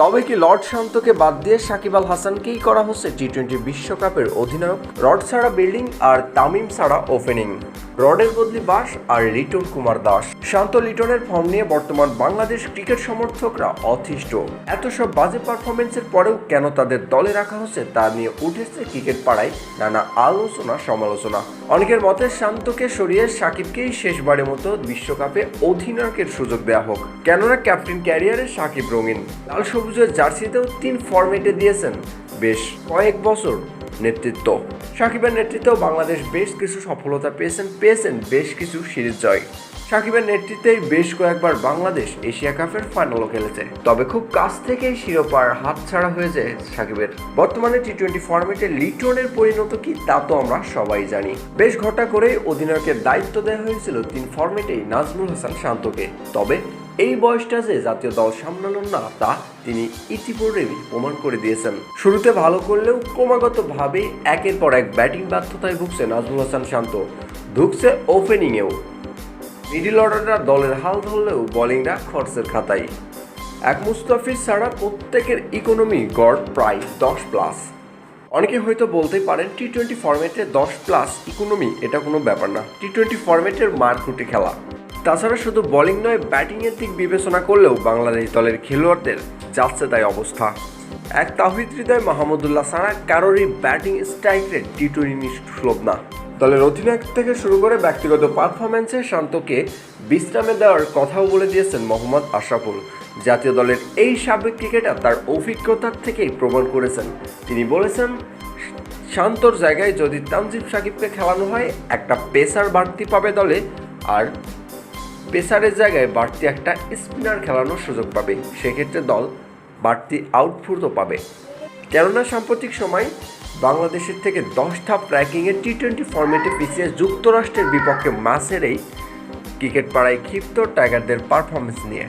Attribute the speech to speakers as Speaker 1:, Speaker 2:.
Speaker 1: তবে কি লর্ড শান্তকে বাদ দিয়ে সাকিব আল হাসানকেই করা হচ্ছে টি টোয়েন্টি বিশ্বকাপের অধিনায়ক? রড ছাড়া বিল্ডিং আর তামিম ছাড়া ওপেনিং। রডের বদলি বাস আর লিটন কুমার দাস। শান্ত লিটনের ফর্ম নিয়ে বর্তমান বাংলাদেশ ক্রিকেট সমর্থকরা অথিষ্ট এত সব বাজে পারফরমেন্সের পরেও কেন তাদের দলে রাখা হচ্ছে তা নিয়ে উঠেছে ক্রিকেট পাড়ায় নানা আলোচনা সমালোচনা। অনেকের মতে শান্তকে সরিয়ে সাকিবকেই শেষবারের মতো বিশ্বকাপে অধিনায়কের সুযোগ দেওয়া হোক। কেননা ক্যাপ্টেন ক্যারিয়ারে সাকিব রঙিন। লাল সবুজের জার্সিতেও তিন ফরম্যাটে দিয়েছেন বেশ কয়েক বছর নেতৃত্ব। সাকিবের নেতৃত্বেও বাংলাদেশ বেশ কিছু সফলতা পেয়েছেন পেয়েছেন বেশ কিছু সিরিজ জয়। সাকিবের নেতৃত্বেই বেশ কয়েকবার বাংলাদেশ এশিয়া কাপের ফাইনালও খেলেছে। তবে খুব কাছ থেকেই শিরোপার হাত ছাড়া হয়েছে সাকিবের। বর্তমানে টি টোয়েন্টি ফরম্যাটে লিটনের পরিণত কি তা তো আমরা সবাই জানি। বেশ ঘটা করেই অধিনায়কের দায়িত্ব দেওয়া হয়েছিল তিন ফরম্যাটেই নাজমুল হাসান শান্তকে। তবে এই বয়সটা যে জাতীয় দল সামলানোর না, তা তিনি ইতিপূর্বেই প্রমাণ করে দিয়েছেন। শুরুতে ভালো করলেও ক্রমাগতভাবে একের পর এক ব্যাটিং ব্যর্থতায় ভুগছে নাজমুল হাসান শান্ত। ঢুকছে ওপেনিংয়েও মিডিল অর্ডাররা দলের হাল ধরলেও বোলিংরা খরচের খাতায়। এক মুস্তাফিজ ছাড়া প্রত্যেকের ইকোনমি গড় প্রায় দশ প্লাস অনেকে হয়তো বলতে পারেন টি টোয়েন্টি ফরম্যাটে দশ প্লাস ইকোনমি এটা কোনো ব্যাপার না। টি টোয়েন্টি ফরম্যাটের মারকুটে খেলা। তাছাড়া শুধু বোলিং নয়, ব্যাটিংয়ের দিক বিবেচনা করলেও বাংলাদেশ দলের খেলোয়াড়দের যাচ্ছে তাই অবস্থা। এক তাহিদ হৃদয় মাহমুদুল্লাহ ছাড়া কারোরই batting strike rate T twenty সুলভ না। দলের অধিনায়ক থেকে শুরু করে ব্যক্তিগত পারফরমেন্সে শান্তকে বিশ্রামে দেওয়ার কথাও বলে দিয়েছেন মোহাম্মদ আশরাফুল। জাতীয় দলের এই সাবেক ক্রিকেটার তার অভিজ্ঞতার থেকেই প্রমাণ করেছেন। তিনি বলেছেন, শান্তর জায়গায় যদি তানজিব সাকিবকে খেলানো হয়, একটা পেসার বাড়তি পাবে দলে, আর পেসারের জায়গায় বাড়তি একটা স্পিনার খেলানোর সুযোগ পাবে। সেক্ষেত্রে দল বাড়তি আউটপুটও পাবে। কেননা সাম্প্রতিক সময় বাংলাদেশের থেকে দশ ধাপ টি টোয়েন্টি ফর্মেটে পিছিয়ে যুক্তরাষ্ট্রের বিপক্ষে মাসের এই ক্রিকেট পাড়ায় ক্ষিপ্ত টাইগারদের পারফরমেন্স নিয়ে।